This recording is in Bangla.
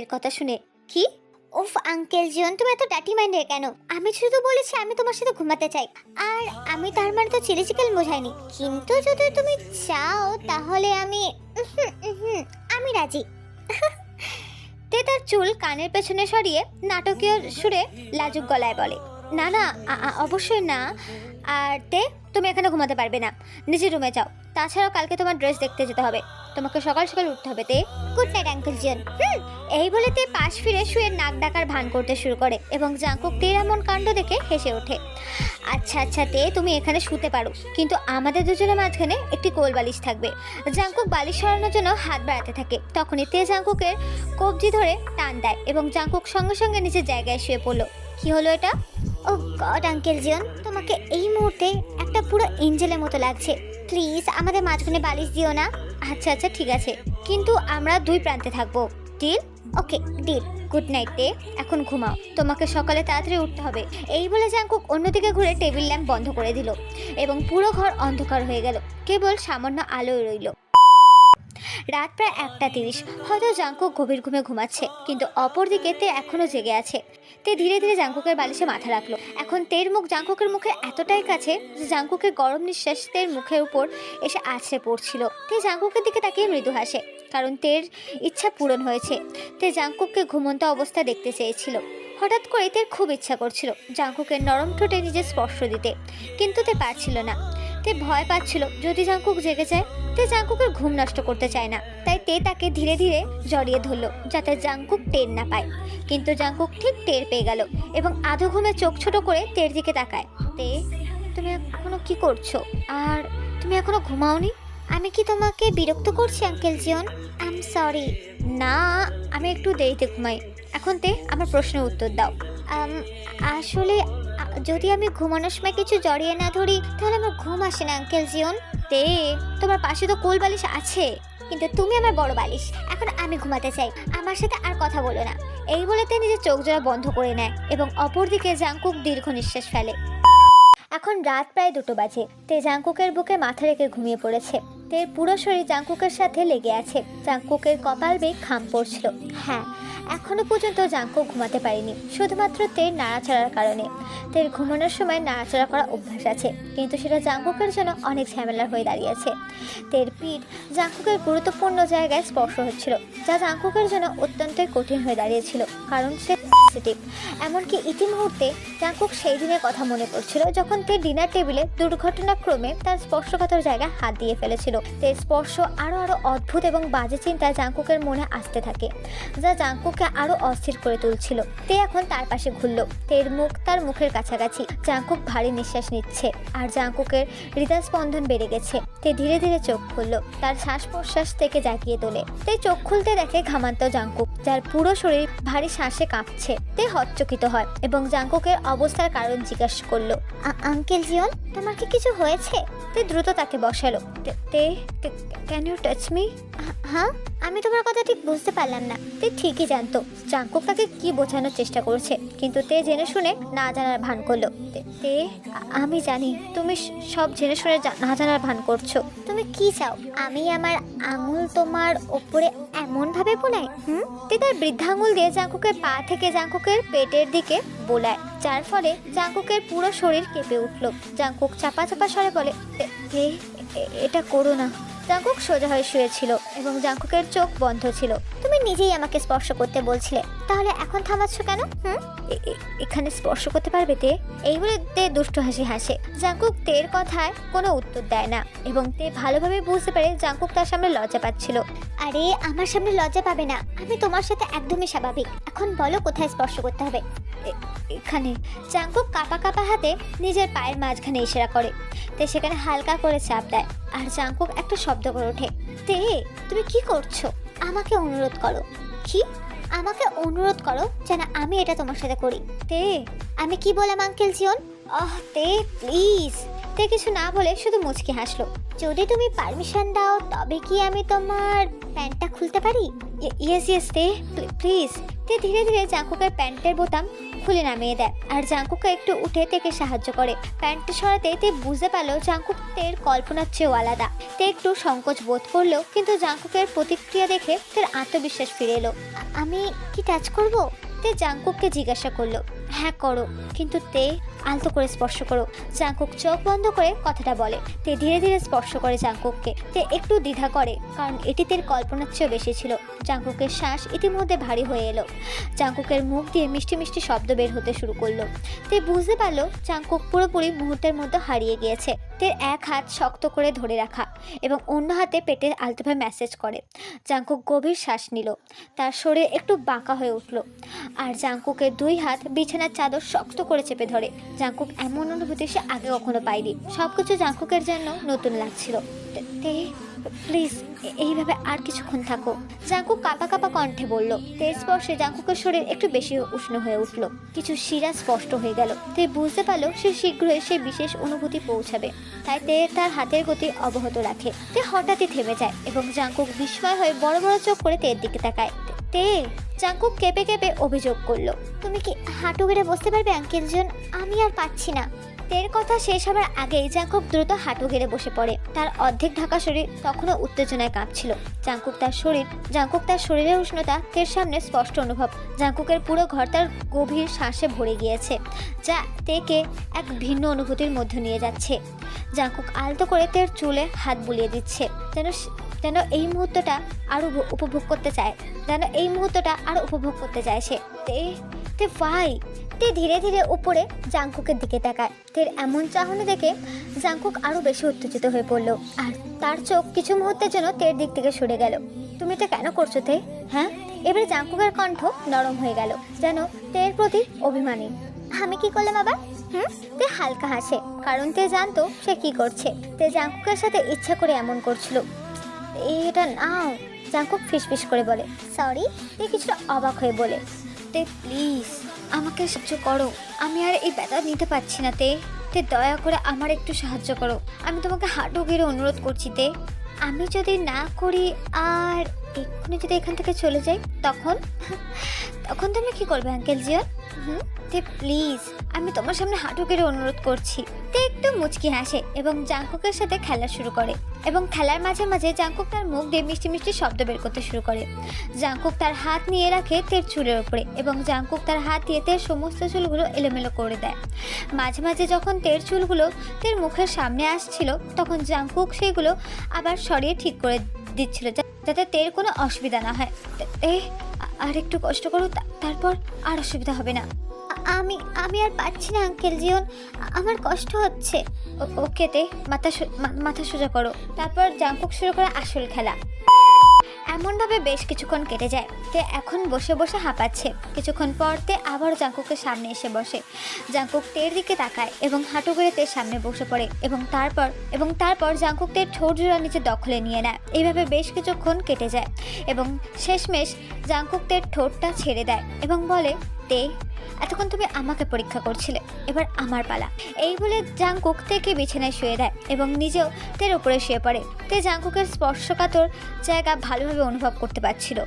তের কথা শুনে। কি? উফ, আঙ্কেল জিয়ন তুমি এত ডাটি মাইন্ডের কেন? আমি শুধু বলেছি আমি তোমার সাথে ঘুমাতে চাই। আর আমি তার মানে তো চিলি চিকেন বোঝাইনি। কিন্তু যদি তুমি চাও, তাহলে আমি আমি রাজি। তে তার চুল কানের পেছনে সরিয়ে নাটকীয় সুরে লাজুক গলায় বলে, না না অবশ্যই না। আর তে, তুমি এখানে ঘুমাতে পারবে না। নিজের রুমে যাও। তাছাড়াও কালকে তোমার ড্রেস দেখতে যেতে হবে। তোমাকে সকাল সকাল উঠতে হবে তে। গুড নাইট আঙ্কেল জিয়ন এই বলে তে পাশ ফিরে শুয়ে নাক ডাকার ভান করতে শুরু করে এবং জাঙ্কুক তের এমন কাণ্ড দেখে হেসে ওঠে। আচ্ছা আচ্ছা তে, তুমি এখানে শুতে পারো। কিন্তু আমাদের দুজনের মাঝখানে একটি কোল বালিশ থাকবে। জাঙ্কুক বালিশ সরানোর জন্য হাত বাড়াতে থাকে। তখনই তে জাঙ্কুকের কবজি ধরে টান দেয় এবং জাঙ্কুক সঙ্গে সঙ্গে নিজের জায়গায় শুয়ে পড়ল। কি হলো এটা? ও গড আঙ্কেল জিয়ন তোমাকে এই মুহূর্তে একটা পুরো এঞ্জেলের মতো লাগছে। প্লিজ আমাদের মাঝখানে বালিশ দিও না। আচ্ছা আচ্ছা ঠিক আছে। কিন্তু আমরা দুই প্রান্তে থাকব। Deal okay deal good night day এখন ঘুমাও। তোমাকে সকালে তাড়াতাড়ি উঠতে হবে। এই বলে জাঙ্কুক অন্যদিকে ঘুরে টেবিল ল্যাম্প বন্ধ করে দিল। এবং পুরো ঘর অন্ধকার হয়ে গেল। কেবল সামান্য আলোয় রইল। রাত প্রায় একটা তিরিশ। হয়তো জাঙ্কুক গভীর ঘুমে ঘুমাচ্ছে, কিন্তু অপরদিকে তে এখনও জেগে আছে। তে ধীরে ধীরে জাঙ্কুকের বালিশে মাথা রাখল। এখন তের মুখ জাঙ্কুকের মুখে এতটাই কাছে যে জাঙ্কুকের গরম নিঃশ্বাস তের মুখের উপর এসে আছড়ে পড়ছিল। তে জাঙ্কুকের দিকে তাকিয়ে মৃদু হাসে, কারণ তের ইচ্ছা পূরণ হয়েছে। তে জাঙ্কুককে ঘুমন্ত অবস্থা দেখতে চেয়েছিল। হঠাৎ করে তের খুব ইচ্ছা করছিল জাঙ্কুকের নরম ঠোঁটে নিজের স্পর্শ দিতে, কিন্তু তে পারছিল না। তে ভয় পাচ্ছিল। যদি জাঙ্কুক জেগে যায়, তে জাঙ্কুকের ঘুম নষ্ট করতে চায় না। তাই তে তাকে ধীরে ধীরে জড়িয়ে ধরলো, যাতে জাঙ্কুক টের না পায়। কিন্তু জাঙ্কুক ঠিক টের পেয়ে গেল এবং আধো ঘুমে চোখ ছোট করে তের দিকে তাকায়। তে, তুমি এখনও কি করছ? আর তুমি এখনও ঘুমাওনি? আমি কি তোমাকে বিরক্ত করছি, uncle Jiyon? I am sorry না, আমি একটু দেরিতে ঘুমাই। এখন তে আমার প্রশ্নের উত্তর দাও। আসলে যদি আমি ঘুমানোর সময় কিছু জড়িয়ে না ধরি, তাহলে আমার ঘুম আসে না, আঙ্কেল জিয়ন। তে, তোমার পাশে তো কোল বালিশ আছে, কিন্তু তুমি আমার বড় বালিশ। এখন আমি ঘুমাতে চাই, আমার সাথে আর কথা বলো না। এই বলে তে নিজের চোখ জোড়া বন্ধ করে নেয় এবং অপরদিকে জাঙ্কুক দীর্ঘ নিঃশ্বাস ফেলে। এখন রাত প্রায় দুটো বাজে। তে জাঙ্কুকের বুকে মাথা রেখে ঘুমিয়ে পড়েছে। তের পুরো শরীর জাঙ্কুকের সাথে লেগে আছে। জাঙ্কুকের কপাল বেয়ে খাম পড়ছিল। হ্যাঁ এখনও পর্যন্ত জাঙ্কুক ঘুমাতে পারেনি, শুধুমাত্র তের নাড়াচাড়ার কারণে। তের ঘুমানোর সময় নাড়াচাড়া করা অভ্যাস আছে, কিন্তু সেটা জাঙ্কুকের জন্য অনেক ঝামেলার হয়ে দাঁড়িয়েছে। তের পিঠ জাঙ্কুকের গুরুত্বপূর্ণ জায়গায় স্পর্শ হচ্ছিল, যা জাঙ্কুকের জন্য অত্যন্তই কঠিন হয়ে দাঁড়িয়েছিল, কারণ সে সেন্সিটিভ এমনকি ইতিমুহূর্তে জাঙ্কুক সেই দিনের কথা মনে করছিল যখন তে ডিনার টেবিলে দুর্ঘটনাক্রমে তার স্পর্শকাতর জায়গায় হাত দিয়ে ফেলেছিল। তে স্পর্শ আরও আরও অদ্ভুত এবং বাজে চিন্তা জাঙ্কুকের মনে আসতে থাকে, যা জাঙ্কুককে আরও অস্থির করে তুলছিল। তে এখন তার পাশে ঘুরল। তের মুখ তার মুখের কাছাকাছি। জাঙ্কুক ভারী নিঃশ্বাস নিচ্ছে। আর জাঙ্কুকের হৃদয় স্পন্দন বেড়ে গেছে। তে ধীরে ধীরে চোখ খুলল। তার শ্বাস প্রশ্বাস থেকে জাগিয়ে তোলে। তে চোখ খুলতে দেখে ঘামান্ত জাঙ্কুক, যার পুরো শরীর ভারী শ্বাসে কাঁপছে। তে হচ্চকিত হয় এবং জাঙ্কুকের অবস্থার কারণ জিজ্ঞাসা করল আঙ্কেল জিয়ন, তোমার কি কিছু হয়েছে? তে দ্রুত তাকে বসালো, তে ক্যান ইউ টাচ মি হ্যাঁ আমি তোমার কথা ঠিক বুঝতে পারলাম না। তে ঠিকই জানতো, জাঙ্কুক তাকে কি বোঝানোর চেষ্টা করছে, কিন্তু তে জেনে শুনে না জানার ভান করল। তে- আমি জানি তুমি সব জেনে শুনে না জানার ভান করছ। তুমি কি চাও? আমি আমার আঙুল তোমার ওপরে এমন ভাবে বোলাই হুম? তে তার বৃদ্ধাঙ্গুল দিয়ে জাঙ্কুকের পা থেকে জাঙ্কুকের পেটের দিকে বোলায়, যার ফলে জাঙ্কুকের পুরো শরীর কেঁপে উঠল। জাঙ্কুক চাপা চাপা স্বরে বলে, "এ- এ, এ- এটা করো না। জাঙ্কুক সোজা হয়ে শুয়েছিল এবং জাঙ্কুকের চোখ বন্ধ ছিল। তুমি নিজেই আমাকে স্পর্শ করতে বলছিলে তাহলে এখন থামাচ্ছ কেন? হুম? এখানে স্পর্শ করতে পারবে তে? এই বলে তে দুষ্ট হাসি হাসে। জাঙ্কুক তের কথায় কোনো উত্তর দেয় না এবং তে ভালোভাবে বুঝতে পারে জাঙ্কুক তার সামনে লজ্জা পাচ্ছিল। আরে, আমার সামনে লজ্জা পাবে না। আমি তোমার সাথে একদমই স্বাভাবিক। এখন বলো কোথায় স্পর্শ করতে হবে? এখানে। জাঙ্কুক কাপা কাপা হাতে নিজের পায়ের মাঝখানে ইশারা করে। তে সেখানে হালকা করে চাপ দেয় আর জাঙ্কুক একটা শব্দ করে ওঠে। তে, তুমি কি করছ? আমাকে অনুরোধ করো। কি? আমাকে অনুরোধ করো যেন আমি এটা তোমার সাথে করি। তে, আমি কি বললাম, আঙ্কেল জিওন আহ, তে প্লিজ তে কিছু না বলে শুধু মুচকি হাসলো। যদি তুমি পারমিশন দাও, তবে কি আমি তোমার প্যান্টটা খুলতে পারি? ইয়েস ইয়েস তে প্লিজ তে ধীরে ধীরে জাঙ্কুকের প্যান্টের বোতাম খুলে নামিয়ে দেয় আর জাঙ্কুকে একটু উঠে তেকে সাহায্য করে। প্যান্ট সরাতে তে বুঝতে পারল জাঙ্কুক তের কল্পনার চেয়েও আলাদা। তে একটু সংকোচ বোধ করল, কিন্তু জাঙ্কুকের প্রতিক্রিয়া দেখে তার আত্মবিশ্বাস ফিরে এলো। আমি কি টাচ করব? তে জাঙ্কুককে জিজ্ঞাসা করল। হ্যাঁ করো। কিন্তু তে আলতো করে স্পর্শ করো। জাঙ্কুক চোখ বন্ধ করে কথাটা বলে। তে ধীরে ধীরে স্পর্শ করে জাঙ্কুককে। তে একটু দ্বিধা করে, কারণ এটি তের কল্পনার চেয়েও বেশি ছিল। জাঙ্কুকের শ্বাস ইতিমধ্যে ভারী হয়ে এলো। জাঙ্কুকের মুখ দিয়ে মিষ্টি মিষ্টি শব্দ বের হতে শুরু করল। তে বুঝতে পারল জাঙ্কুক পুরোপুরি মুহূর্তের মধ্যে হারিয়ে গিয়েছে। তের এক হাত শক্ত করে ধরে রাখা এবং অন্য হাতে পেটে আলতোভাবে ম্যাসেজ করে। জাঙ্কুক গভীর শ্বাস নিল। তার শরীর একটু বাঁকা হয়ে উঠল। আর জাঙ্কুকের দুই হাত বিছানার চাদর শক্ত করে চেপে ধরে। জাঙ্কুক এমন অনুভূতি সে আগে কখনো পায়নি। সব কিছু জাঙ্কুকের জন্য নতুন লাগছিল। প্লিজ এইভাবে আর কিছুক্ষণ থাকো। জাঙ্কুক কাপা কাপা কণ্ঠে বলল তের স্পর্শে জাঙ্কুকের শরীর একটু বেশি উষ্ণ হয়ে উঠল। কিছু শিরা স্পষ্ট হয়ে গেল। তে বুঝতে পারল সে শীঘ্রই সে বিশেষ অনুভূতি পৌঁছাবে। তাই তে তার হাতের গতি অবহত রাখে। তে হঠাৎই থেমে যায় এবং জাঙ্কুক বিস্ময় হয়ে বড় বড় চোখ করে তের দিকে তাকায়। তে জাঙ্কুক কেঁপে কেঁপে অভিযোগ করল। তুমি কি হাঁটু গেড়ে বসতে পারবে, আঙ্কেল জন? আমি আর পাচ্ছি না। তের কথা শেষ হবার আগেই জাঙ্কুক দ্রুত হাঁটু গেড়ে বসে পড়ে। তার অর্ধেক ঢাকা শরীর তখনও উত্তেজনায় কাঁপছিল। জাঙ্কুক তার শরীর জাঙ্কুক তার শরীরের উষ্ণতা তের সামনে স্পষ্ট অনুভব। জাঙ্কুকের পুরো ঘর তার গভীর শ্বাসে ভরে গিয়েছে, যা তেকে এক ভিন্ন অনুভূতির মধ্যে নিয়ে যাচ্ছে। জাঙ্কুক আলতো করে তের চুলে হাত বুলিয়ে দিচ্ছে, যেন যেন এই মুহূর্তটা আরও উপভোগ করতে চায়, যেন এই মুহূর্তটা আরও উপভোগ করতে চায় সে। তে ভাই, তে ধীরে ধীরে উপরে জাঙ্কুকের দিকে তাকায়। তের এমন চাহনি দেখে জাঙ্কুক আরও বেশি উত্তেজিত হয়ে পড়ল। আর তার চোখ কিছু মুহূর্তের জন্য তের দিক থেকে সরে গেল। তুমি এটা কেন করছ তে? হ্যাঁ? এবারে জাঙ্কুকের কণ্ঠ নরম হয়ে গেল, যেন তের প্রতি অভিমানী। আমি কি করলাম আবার? হুম? তে হালকা হাসে, কারণ তে জানতো সে কি করছে। তে জাঙ্কুকের সাথে ইচ্ছা করে এমন করছিল। এটা নাও। জাঙ্কুক ফিসফিস করে বলে সরি তে কিছুটা অবাক হয়ে বলে, তে প্লিজ আমাকে সাহায্য করো। আমি আর এই ব্যথা নিতে পারছি না তে। তে দয়া করে আমার একটু সাহায্য করো। আমি তোমাকে হাঁটু গেড়ে অনুরোধ করছি তে। আমি যদি না করি আর এক্ষুনি যদি এখান থেকে চলে যাই, তখন? তখন তুমি কি করবে, আঙ্কেল জিয়ন? হুম? তে প্লিজ আমি তোমার সামনে হাঁটু গেড়ে অনুরোধ করছি। তে একটু মুচকি হাসে এবং জাঙ্কুকের সাথে খেলা শুরু করে এবং খেলার মাঝে মাঝে জাঙ্কুক তার মুখ দিয়ে মিষ্টি মিষ্টি শব্দ বের করতে শুরু করে। জাঙ্কুক তার হাত নিয়ে রাখে তের চুলের ওপরে এবং জাঙ্কুক তার হাত দিয়ে তের সমস্ত চুলগুলো এলোমেলো করে দেয়। মাঝে মাঝে যখন তের চুলগুলো তের মুখের সামনে আসছিল, তখন জাঙ্কুক সেগুলো আবার সরিয়ে ঠিক করে দিচ্ছিল যাতে তের কোনো অসুবিধা না হয়। এ আর একটু কষ্ট করো তারপর আর অসুবিধা হবে না। আমি আমি আর পাচ্ছি না, আঙ্কেল জিওন আমার কষ্ট হচ্ছে। ও- ওকে তে, মাথা মাথা সোজা করো। তারপর জাঙ্কুক শুরু করে আসল খেলা। এমনভাবে বেশ কিছুক্ষণ কেটে যায়। তে এখন বসে বসে হাঁপাচ্ছে। কিছুক্ষণ পর তে আবার জাঙ্কুকের সামনে এসে বসে। জাঙ্কুক তের দিকে তাকায় এবং হাঁটু গেড়ে তের সামনে বসে পড়ে এবং তারপর এবং তারপর জাঙ্কুক তের ঠোঁট জোড়া নিচে দখলে নিয়ে নেয়। এইভাবে বেশ কিছুক্ষণ কেটে যায় এবং শেষমেশ জাঙ্কুক তের ঠোঁটটা ছেড়ে দেয় এবং বলে তে এতক্ষণ তুমি আমাকে পরীক্ষা করছিলে, এবার আমার পালা। এই বলে জাঙ্কুক থেকে বিছানায় শুয়ে দেয় এবং নিজেও তের উপরে শুয়ে পড়ে। তে জাঙ্কুকের স্পর্শকাতর জায়গা ভালোভাবে অনুভব করতে পারছিল।